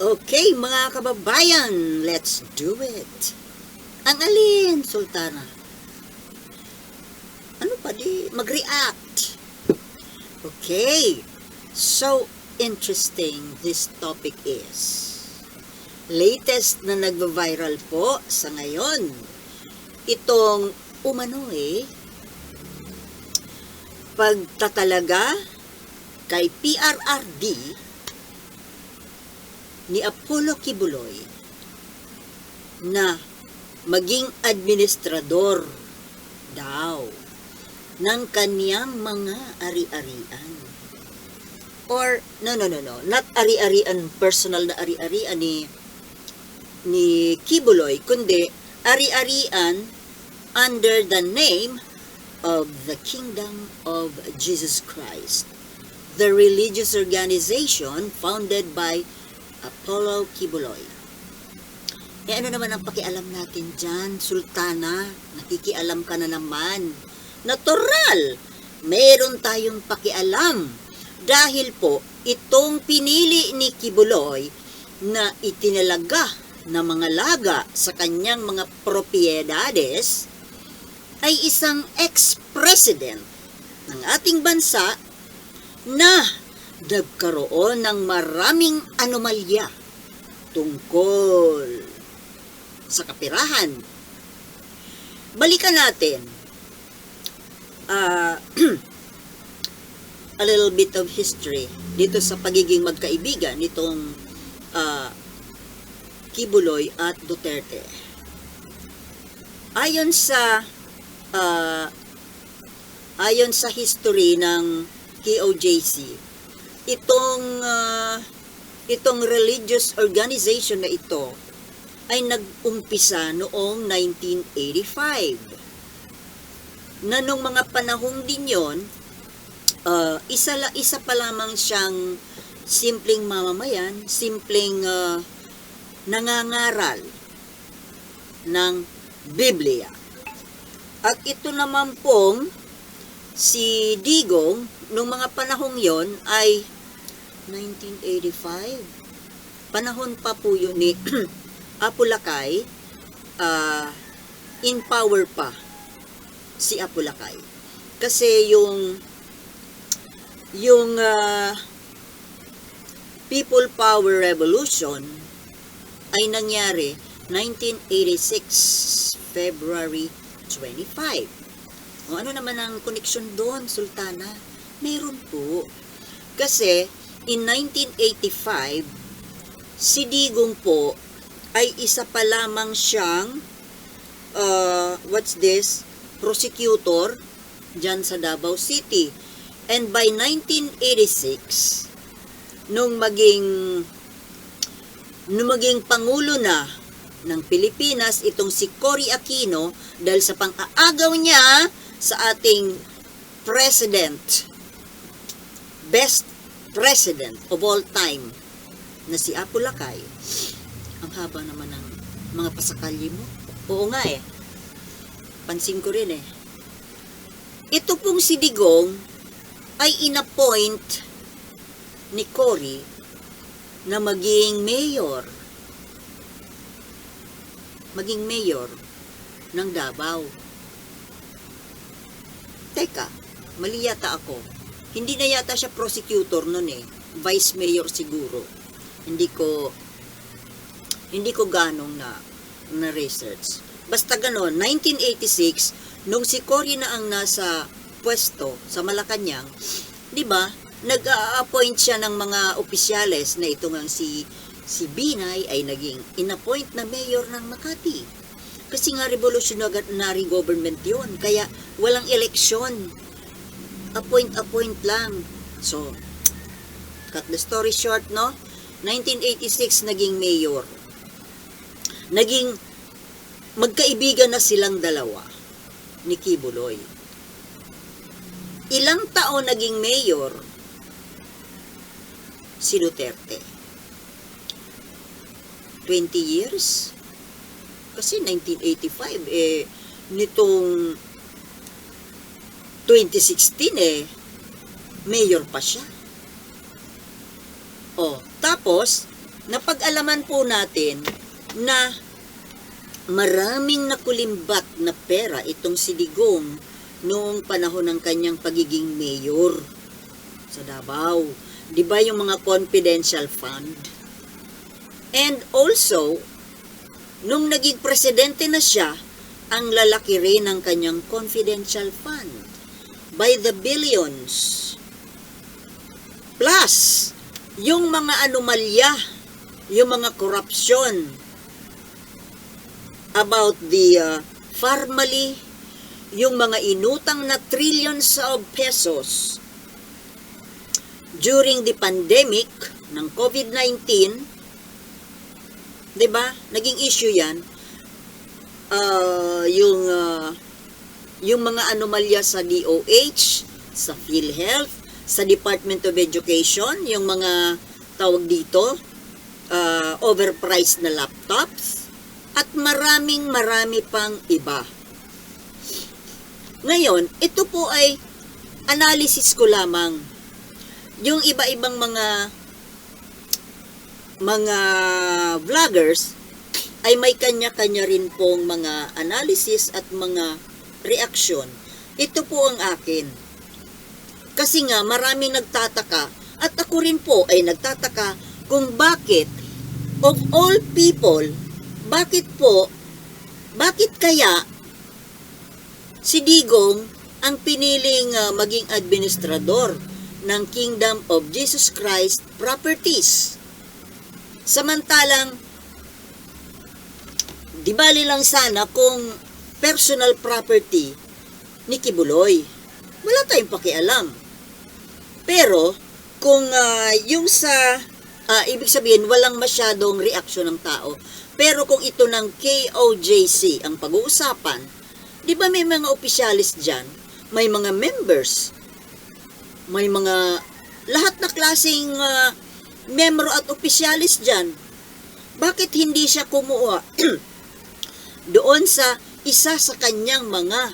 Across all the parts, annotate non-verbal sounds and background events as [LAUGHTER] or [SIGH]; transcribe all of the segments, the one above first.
Okay, mga kababayan, let's do it. Ang alin, Sultana? Ano pa di? Mag-react. Okay, so interesting this topic is. Latest na nagva-viral po sa ngayon. Itong umano eh, pagtatalaga kay PRRD ni Apollo Kibuloy na maging administrador daw ng kaniyang mga ari-arian. Or, no, no, no, no. Not ari-arian, personal na ari-arian ni, ni Kibuloy, kundi ari-arian under the name of the Kingdom of Jesus Christ, the religious organization founded by Apollo Kibuloy. Eh ano naman ang pakialam natin dyan, Sultana? Nakikialam ka na naman. Natural! Meron tayong pakialam. Dahil po, itong pinili ni Kibuloy na itinalaga na mga laga sa kanyang mga propiedades ay isang ex-president ng ating bansa na nagkaroon ng maraming anomalya tungkol sa kapirahan. Balikan natin ah, [CLEARS THROAT] a little bit of history dito sa pagiging magkaibigan nitong ah, Kibuloy at Duterte. Ayon sa ah, ayon sa history ng KOJC, itong ah, itong religious organization na ito ay nag-umpisa noong 1985. Na nung mga panahong din yon, ah, isa, la, isa pa lamang siyang simpleng mamamayan, simpleng ah, nangangaral ng Biblia. At ito naman pong si Digong, nung mga panahong yon ay 1985. Panahon pa po yun ni [CLEARS THROAT] Apulakay, ah, in power pa si Apulakay. Kasi yung yung ah, People Power Revolution ay nangyari 1986 February 25. O ano naman ang connection doon, Sultana? Meron po. Kasi in 1985, si Digong po ay isa pa lamang siyang uh, what's this? prosecutor dyan sa Davao City. And by 1986, nung maging nung maging pangulo na ng Pilipinas itong si Cory Aquino dahil sa pang-aagaw niya sa ating president best president of all time na si Apo Lakay ang haba naman ng mga pasakalye mo oo nga eh pansin ko rin eh ito pong si Digong ay inappoint ni Cory na maging mayor. Maging mayor ng Davao. Teka, mali yata ako. Hindi na yata siya prosecutor nun eh. Vice mayor siguro. Hindi ko hindi ko ganong na na research. Basta ganon, 1986, nung si Cory na ang nasa pwesto sa Malacanang, 'di ba? Nag-a-appoint siya ng mga opisyales na ito nga si si Binay ay naging inappoint na mayor ng Makati. Kasi nga revolutionary government yon kaya walang eleksyon. Appoint-appoint lang. So, cut the story short, no? 1986 naging mayor. Naging magkaibigan na silang dalawa ni Kibuloy. Ilang taon naging mayor si Duterte? 20 years? Kasi 1985, eh, nitong 2016, eh, mayor pa siya. Oh, tapos, napag-alaman po natin na maraming nakulimbat na pera itong si Digong noong panahon ng kanyang pagiging mayor sa Davao. Di ba yung mga confidential fund? And also, nung naging presidente na siya, ang lalaki rin ng kanyang confidential fund by the billions. Plus, yung mga anomalya, yung mga korupsyon about the uh, formally, yung mga inutang na trillions of pesos during the pandemic ng COVID-19, 'di ba? Naging issue 'yan. Uh, yung uh, yung mga anomalya sa DOH, sa PhilHealth, sa Department of Education, yung mga tawag dito, uh, overpriced na laptops, at maraming marami pang iba. Ngayon, ito po ay analysis ko lamang. Yung iba-ibang mga mga vloggers ay may kanya-kanya rin pong mga analysis at mga reaksyon. Ito po ang akin. Kasi nga maraming nagtataka at ako rin po ay nagtataka kung bakit of all people, bakit po, bakit kaya si Digong ang piniling uh, maging administrador ng Kingdom of Jesus Christ Properties? Samantalang, di bali lang sana kung personal property ni Kibuloy. Wala tayong pakialam. Pero, kung ah, yung sa, ah, ibig sabihin, walang masyadong reaksyon ng tao. Pero kung ito ng KOJC ang pag-uusapan, di ba may mga opisyalis dyan, may mga members, may mga lahat na klaseng ah, membro at opisyalis dyan. Bakit hindi siya kumuha [CLEARS THROAT] doon sa isa sa kanyang mga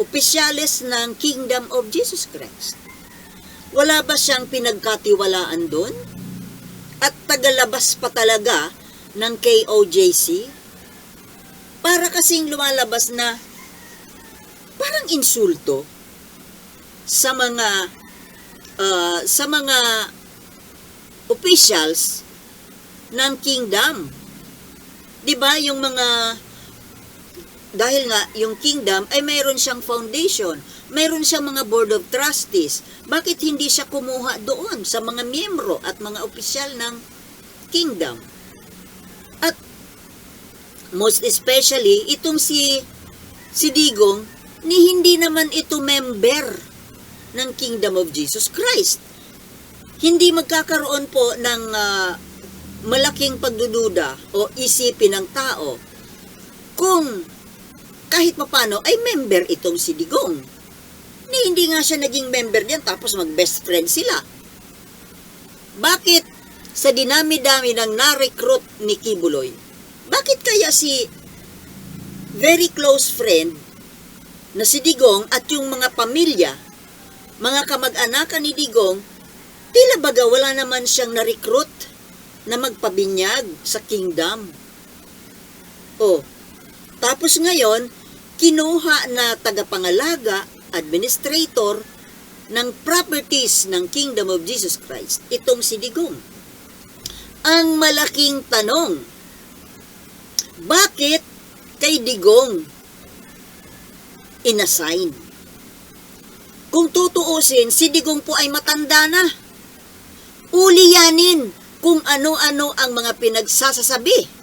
opisyalis ng Kingdom of Jesus Christ? Wala ba siyang pinagkatiwalaan doon? At tagalabas pa talaga ng KOJC? Para kasing lumalabas na parang insulto sa mga ah, sa mga officials ng kingdom. 'Di ba yung mga dahil nga yung kingdom ay mayroon siyang foundation, mayroon siyang mga board of trustees. Bakit hindi siya kumuha doon sa mga miyembro at mga opisyal ng kingdom? At most especially itong si si Digong ni hindi naman ito member ng Kingdom of Jesus Christ hindi magkakaroon po ng ah, malaking pagdududa o isipin ng tao kung kahit papano ay member itong si Digong. Ni hindi nga siya naging member diyan tapos mag-best friend sila. Bakit sa dinami-dami ng na-recruit ni Kibuloy, bakit kaya si very close friend na si Digong at yung mga pamilya, mga kamag-anakan ni Digong, Tila baga wala naman siyang na-recruit na magpabinyag sa kingdom. Oh, tapos ngayon, kinuha na tagapangalaga, administrator ng properties ng Kingdom of Jesus Christ, itong si Digong. Ang malaking tanong, bakit kay Digong inassign? Kung tutuusin, si Digong po ay matanda na uliyanin kung ano-ano ang mga pinagsasasabi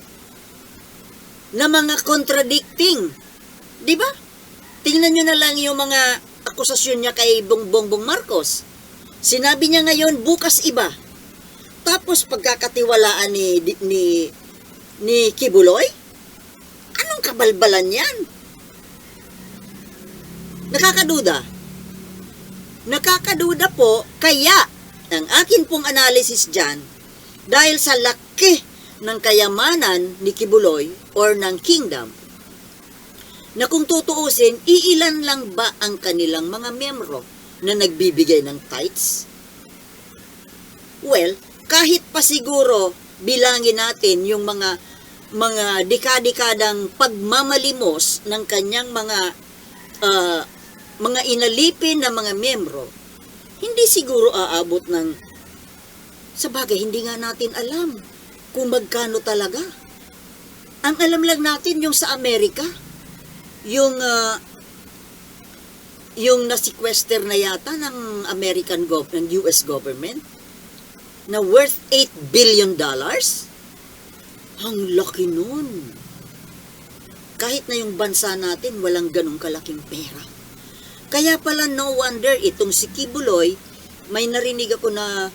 na mga contradicting. Di ba? Tingnan nyo na lang yung mga akusasyon niya kay Bongbong Marcos. Sinabi niya ngayon, bukas iba. Tapos pagkakatiwalaan ni, ni, ni Kibuloy, anong kabalbalan yan? Nakakaduda. Nakakaduda po, kaya ang akin pong analysis dyan, dahil sa laki ng kayamanan ni Kibuloy or ng kingdom, na kung tutuusin, iilan lang ba ang kanilang mga miyembro na nagbibigay ng tithes? Well, kahit pa siguro bilangin natin yung mga mga dekadekadang pagmamalimos ng kanyang mga ah, mga inalipin na mga membro, hindi siguro aabot ng sa bagay, hindi nga natin alam kung magkano talaga. Ang alam lang natin yung sa Amerika, yung ah, yung na-sequester na yata ng American government, ng US government, na worth 8 billion dollars. Ang laki nun. Kahit na yung bansa natin, walang ganong kalaking pera. Kaya pala no wonder itong si Kibuloy, may narinig ako na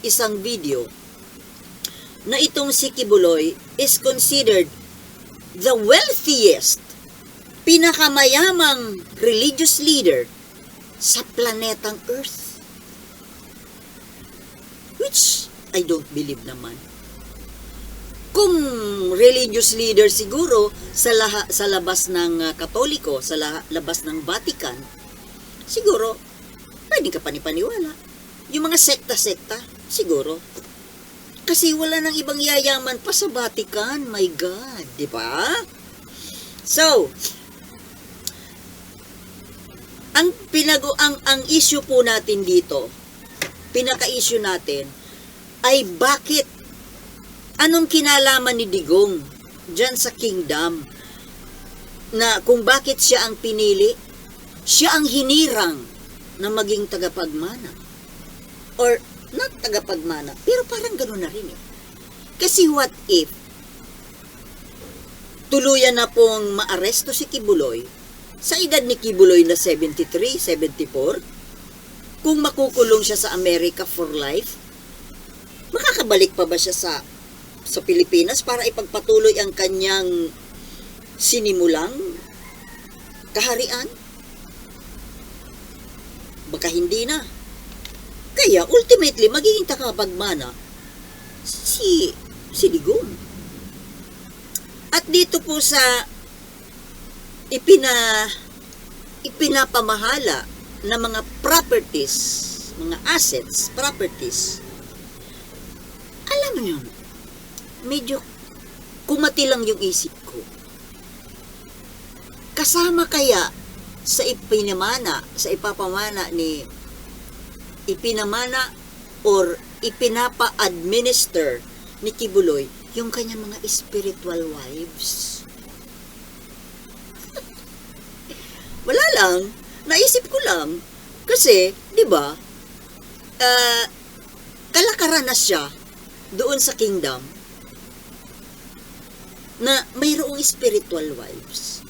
isang video na itong si Kibuloy is considered the wealthiest, pinakamayamang religious leader sa planetang Earth. Which I don't believe naman. Kung religious leader siguro sa, laha, sa labas ng ah, Katoliko, sa la- labas ng Vatican, siguro, pwede ka panipaniwala. Yung mga sekta-sekta, siguro. Kasi wala nang ibang yayaman pa sa Vatican, my God, di ba? So, ang pinago ang ang issue po natin dito, pinaka-issue natin ay bakit anong kinalaman ni Digong diyan sa kingdom na kung bakit siya ang pinili, siya ang hinirang na maging tagapagmana. Or not tagapagmana, pero parang gano'n na rin eh. Kasi what if tuluyan na pong maaresto si Kibuloy sa edad ni Kibuloy na 73, 74, kung makukulong siya sa Amerika for life, makakabalik pa ba siya sa sa Pilipinas para ipagpatuloy ang kanyang sinimulang kaharian? Baka hindi na. Kaya ultimately magiging takapagmana si si Digong. At dito po sa ipina ipinapamahala ng mga properties, mga assets, properties. Alam niyo, medyo kumati lang yung isip ko. Kasama kaya sa ipinamana, sa ipapamana ni ipinamana or ipinapa-administer ni Kibuloy yung kanyang mga spiritual wives. Wala lang, naisip ko lang kasi, 'di ba? ah, kalakaran na siya doon sa kingdom na mayroong spiritual wives.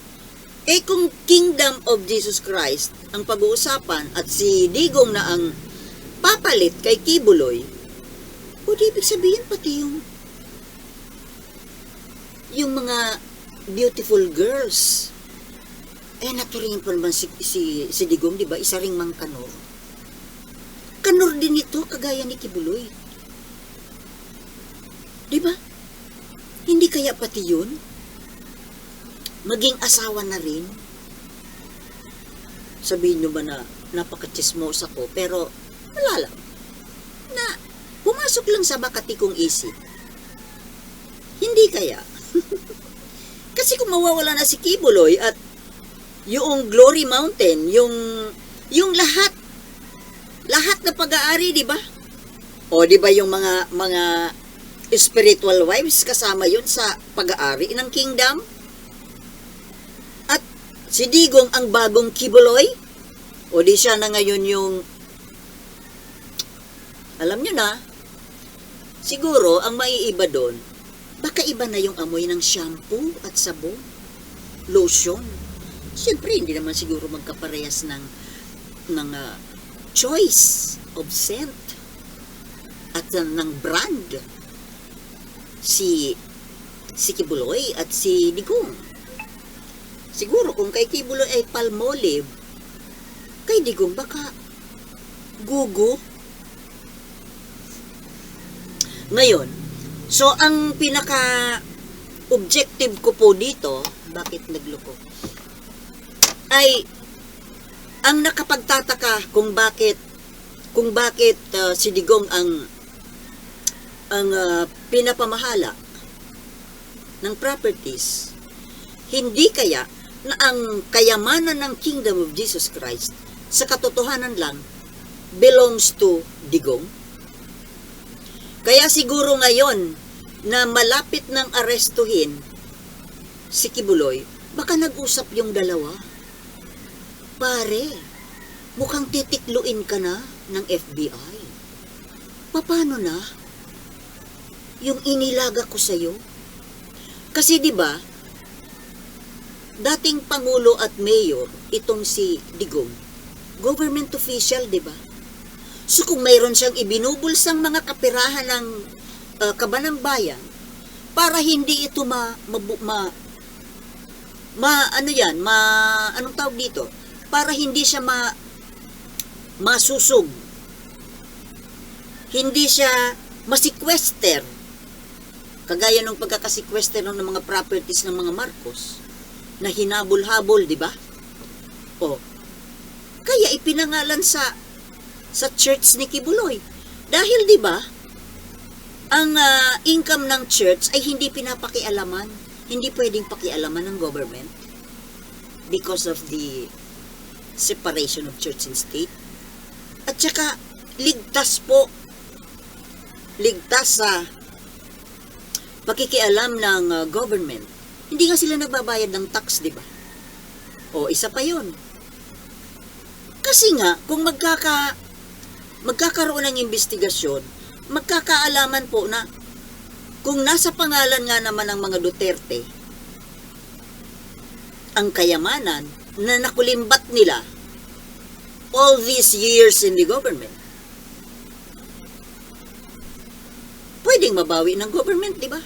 Eh kung kingdom of Jesus Christ ang pag-uusapan at si Digong na ang papalit kay Kibuloy, o di ibig sabihin pati yung yung mga beautiful girls. Eh, naturingin pa naman si, si, si Digong, di ba? Isa ring mang kanor. Kanor din ito, kagaya ni Kibuloy. Di ba? Hindi kaya pati yun? Maging asawa na rin? Sabihin nyo ba na napaka-chismos ako, pero wala lang. Na pumasok lang sa Makati kong isip. Hindi kaya. [LAUGHS] Kasi kung mawawala na si Kibuloy at yung Glory Mountain, yung yung lahat lahat na pag-aari, 'di ba? O 'di ba yung mga mga spiritual wives kasama 'yun sa pag-aari ng kingdom? At si Digong ang bagong Kibuloy? O di siya na ngayon yung alam nyo na, siguro ang maiiba doon, baka iba na yung amoy ng shampoo at sabon, lotion. Siyempre, hindi naman siguro magkaparehas ng, ng ah, choice of scent at uh, ng brand si si Kibuloy at si Digong. Siguro kung kay Kibuloy ay Palmolive, kay Digong baka Gugu. Ngayon, so ang pinaka objective ko po dito, bakit nagloko? Ay ang nakapagtataka kung bakit kung bakit uh, si Digong ang ang ah, pinapamahala ng properties, hindi kaya na ang kayamanan ng Kingdom of Jesus Christ sa katotohanan lang belongs to Digong? Kaya siguro ngayon na malapit ng arestuhin si Kibuloy, baka nag-usap yung dalawa. Pare, mukhang titikluin ka na ng FBI. Paano na? Yung inilaga ko sa'yo? Kasi 'di ba? Dating pangulo at mayor itong si Digong. Government official, 'di ba? So kung mayroon siyang ibinubulsang mga kapirahan ng uh, kabanang bayan para hindi ito ma, mabu- ma, ma ano yan, ma anong tawag dito? Para hindi siya ma masusog. Hindi siya masikwester kagaya ng pagkakasequester ng mga properties ng mga Marcos na hinabol-habol, di ba? O, kaya ipinangalan sa sa church ni Kibuloy. Dahil, di ba, ang ah, income ng church ay hindi pinapakialaman. Hindi pwedeng pakialaman ng government because of the separation of church and state. At saka, ligtas po. Ligtas sa pakikialam ng uh, government. Hindi nga sila nagbabayad ng tax, di ba? O, isa pa yon. Kasi nga, kung magkaka, magkakaroon ng investigasyon, magkakaalaman po na kung nasa pangalan nga naman ng mga Duterte, ang kayamanan na nakulimbat nila all these years in the government, pwedeng mabawi ng government, di ba?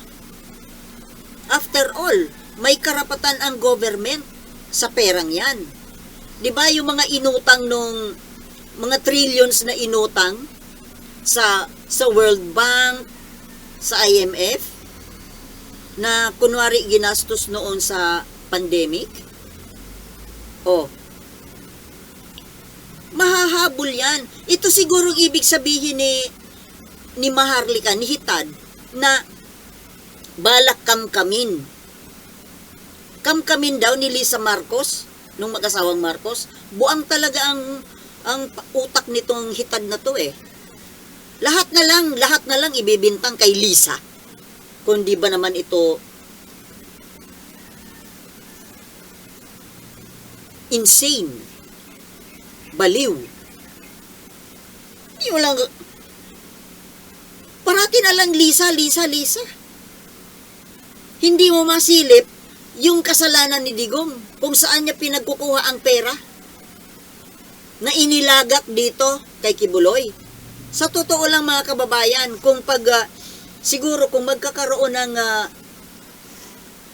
After all, may karapatan ang government sa perang yan. Di ba yung mga inutang nung mga trillions na inutang sa sa World Bank, sa IMF na kunwari ginastos noon sa pandemic? Oh. Mahahabol yan. Ito siguro ibig sabihin ni ni Maharlika, ni Hitad, na balak kamkamin. Kamkamin daw ni Lisa Marcos, nung mag-asawang Marcos, buang talaga ang ang utak nitong hitad na to eh. Lahat na lang, lahat na lang ibibintang kay Lisa. Kung di ba naman ito insane, baliw. Hindi mo lang, parati na lang Lisa, Lisa, Lisa. Hindi mo masilip yung kasalanan ni Digong kung saan niya pinagkukuha ang pera na inilagak dito kay Kibuloy. Sa totoo lang mga kababayan, kung pag ah, siguro kung magkakaroon ng ah,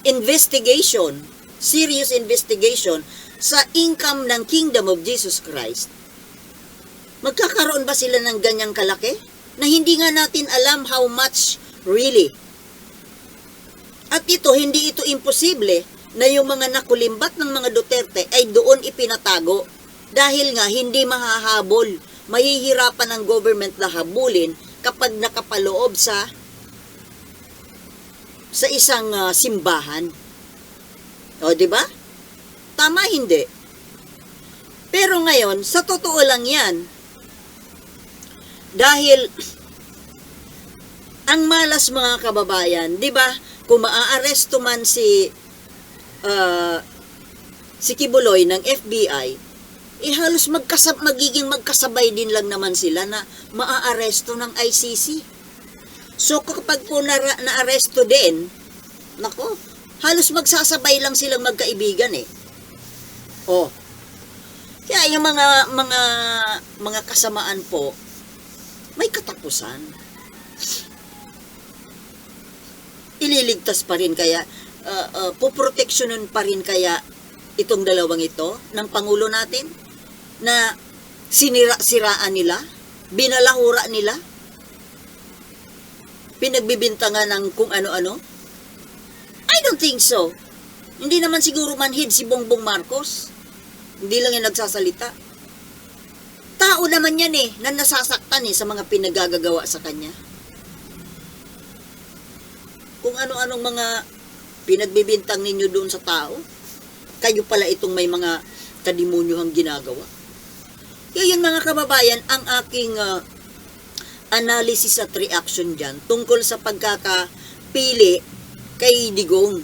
investigation, serious investigation sa income ng Kingdom of Jesus Christ, magkakaroon ba sila ng ganyang kalaki? Na hindi nga natin alam how much really at ito, hindi ito imposible na yung mga nakulimbat ng mga Duterte ay doon ipinatago dahil nga hindi mahahabol. Mahihirapan ang government na habulin kapag nakapaloob sa sa isang ah, simbahan. O, di ba? Tama hindi. Pero ngayon, sa totoo lang yan, dahil ang malas mga kababayan, di ba? Kung maaaresto man si ah, si Kibuloy ng FBI, eh halos magkasab magiging magkasabay din lang naman sila na maaaresto ng ICC. So kapag po na, naaresto din, nako, halos magsasabay lang silang magkaibigan eh. Oh. Kaya yung mga mga mga kasamaan po may katapusan. Ililigtas pa rin kaya uh, uh, poproteksyonan pa rin kaya itong dalawang ito ng pangulo natin na sinira-siraan nila, binalahura nila, pinagbibintangan ng kung ano-ano? I don't think so. Hindi naman siguro manhid si Bongbong Marcos. Hindi lang yan nagsasalita. Tao naman yan eh, na nasasaktan eh sa mga pinagagagawa sa kanya. kung ano-anong mga pinagbibintang ninyo doon sa tao. Kayo pala itong may mga kadimonyohang ginagawa. Kaya yun mga kababayan, ang aking ah, analysis at reaction dyan tungkol sa pagkakapili kay Digong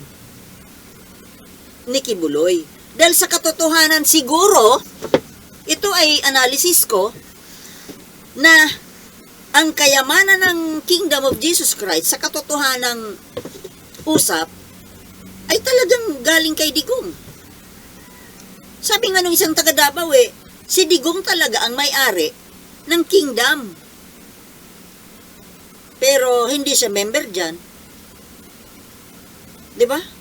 ni Kibuloy. Dahil sa katotohanan siguro, ito ay analysis ko na ang kayamanan ng Kingdom of Jesus Christ sa katotohanang usap ay talagang galing kay Digong. Sabi nga nung isang taga Davao eh, si Digong talaga ang may-ari ng kingdom. Pero hindi siya member dyan. Di ba?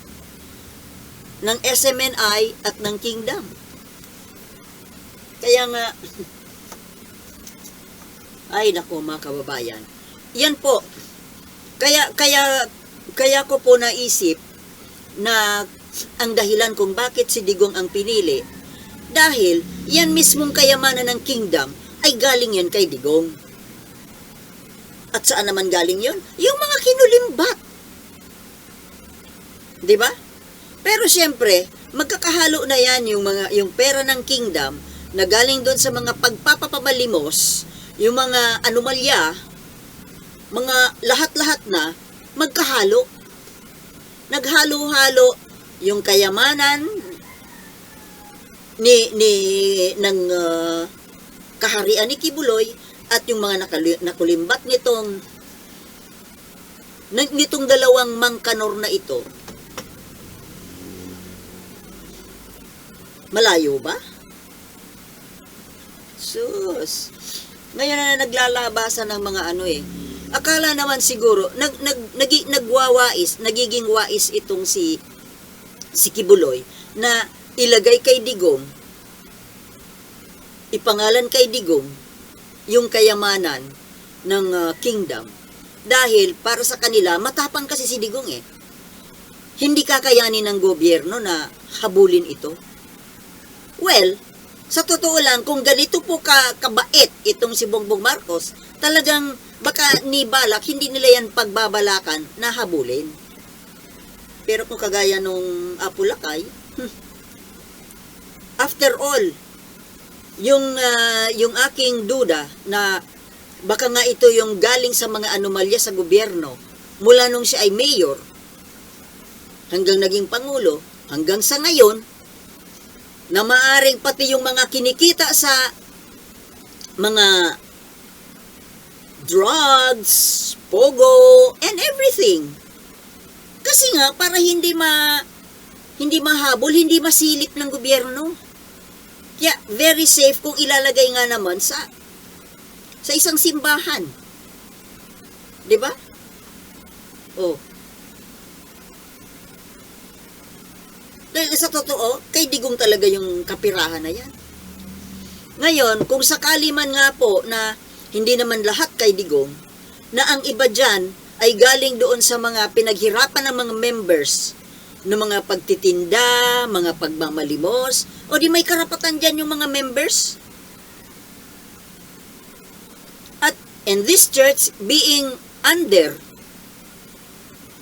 Ng SMNI at ng kingdom. Kaya nga, [LAUGHS] ay nako mga kababayan. Yan po. Kaya, kaya, kaya ko po naisip na ang dahilan kung bakit si Digong ang pinili dahil yan mismong kayamanan ng kingdom ay galing yan kay Digong. At saan naman galing yon? Yung mga kinulimbat. 'Di ba? Pero siyempre, magkakahalo na yan yung mga yung pera ng kingdom na galing doon sa mga pagpapapamalimos, yung mga anomalya, mga lahat-lahat na magkahalo. Naghalo-halo yung kayamanan ni ni ng ah, kaharian ni Kibuloy at yung mga nakulimbat nitong ng- nitong dalawang mangkanor na ito malayo ba? Sus. Ngayon na naglalabasan ng mga ano eh. Akala naman siguro nag nag nagi, nagwawais, nagiging wais itong si si Kibuloy na ilagay kay Digong ipangalan kay Digong yung kayamanan ng ah, kingdom dahil para sa kanila matapang kasi si Digong eh hindi kakayanin ng gobyerno na habulin ito well sa totoo lang kung ganito po ka kabait itong si Bongbong Marcos talagang baka ni Balak hindi nila yan pagbabalakan na habulin pero kung kagaya nung Apulakay hmm, after all yung ah, yung aking duda na baka nga ito yung galing sa mga anomalya sa gobyerno mula nung siya ay mayor hanggang naging pangulo hanggang sa ngayon na maaring pati yung mga kinikita sa mga drugs, pogo, and everything. Kasi nga para hindi ma hindi mahabol, hindi masilip ng gobyerno. Kaya very safe kung ilalagay nga naman sa sa isang simbahan. 'Di ba? Oh. Dahil sa totoo, kay Digong talaga yung kapirahan na yan. Ngayon, kung sakali man nga po na hindi naman lahat kay Digong, na ang iba dyan ay galing doon sa mga pinaghirapan ng mga members ng mga pagtitinda, mga pagmamalimos, o di may karapatan dyan yung mga members. At in this church, being under,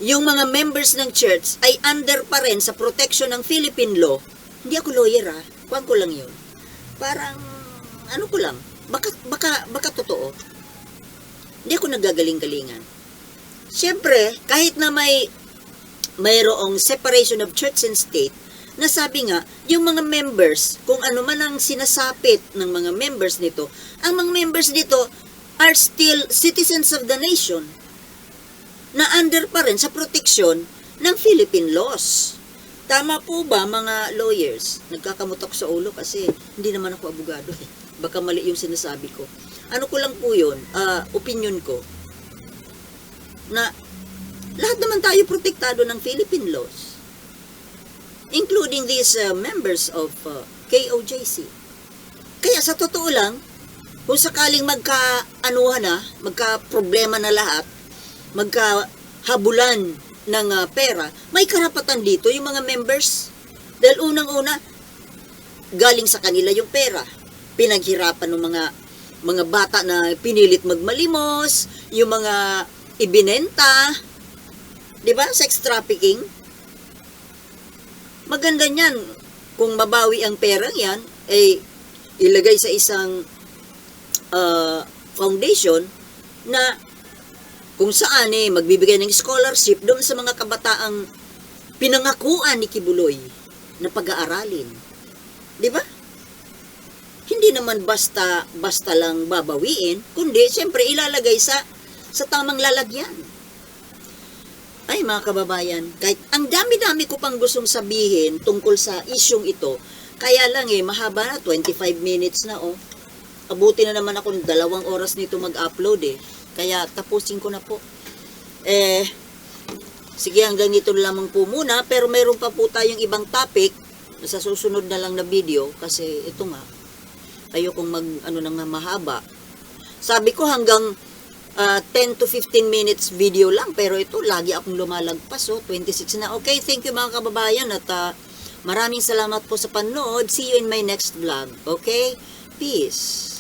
yung mga members ng church ay under pa rin sa protection ng Philippine law. Hindi ako lawyer ah, kuwan ko lang yun. Parang, ano ko lang, baka, baka, baka totoo. Hindi ako nagagaling-galingan. Siyempre, kahit na may mayroong separation of church and state, na sabi nga, yung mga members, kung ano man ang sinasapit ng mga members nito, ang mga members nito are still citizens of the nation na under pa rin sa proteksyon ng Philippine laws. Tama po ba mga lawyers? Nagkakamutok sa ulo kasi hindi naman ako abogado eh. Baka mali yung sinasabi ko. Ano ko lang po yun, ah, opinion ko, na lahat naman tayo protektado ng Philippine laws. Including these uh, members of uh, KOJC. Kaya sa totoo lang, kung sakaling magka-anuhan na, magka-problema na lahat, magkahabulan ng uh, pera, may karapatan dito yung mga members. Dahil unang-una, galing sa kanila yung pera. Pinaghirapan ng mga mga bata na pinilit magmalimos, yung mga ibinenta, 'Di ba? Sex trafficking. Maganda niyan kung mabawi ang perang 'yan, eh ilagay sa isang uh, foundation na kung saan eh magbibigay ng scholarship doon sa mga kabataang pinangakuan ni Kibuloy na pag-aaralin. 'Di ba? Hindi naman basta basta lang babawiin, kundi siyempre ilalagay sa sa tamang lalagyan. Ay mga kababayan, kahit ang dami-dami ko pang gustong sabihin tungkol sa isyong ito, kaya lang eh, mahaba na, 25 minutes na oh. Abuti na naman ako ng dalawang oras nito mag-upload eh. Kaya tapusin ko na po. Eh, sige hanggang dito lamang po muna, pero meron pa po tayong ibang topic sa susunod na lang na video kasi ito nga, ayokong mag, ano nang mahaba. Sabi ko hanggang ah, 10 to 15 minutes video lang, pero ito, lagi akong lumalagpas, oh, 26 na. Okay, thank you mga kababayan at ah, maraming salamat po sa panood. See you in my next vlog, okay? Peace.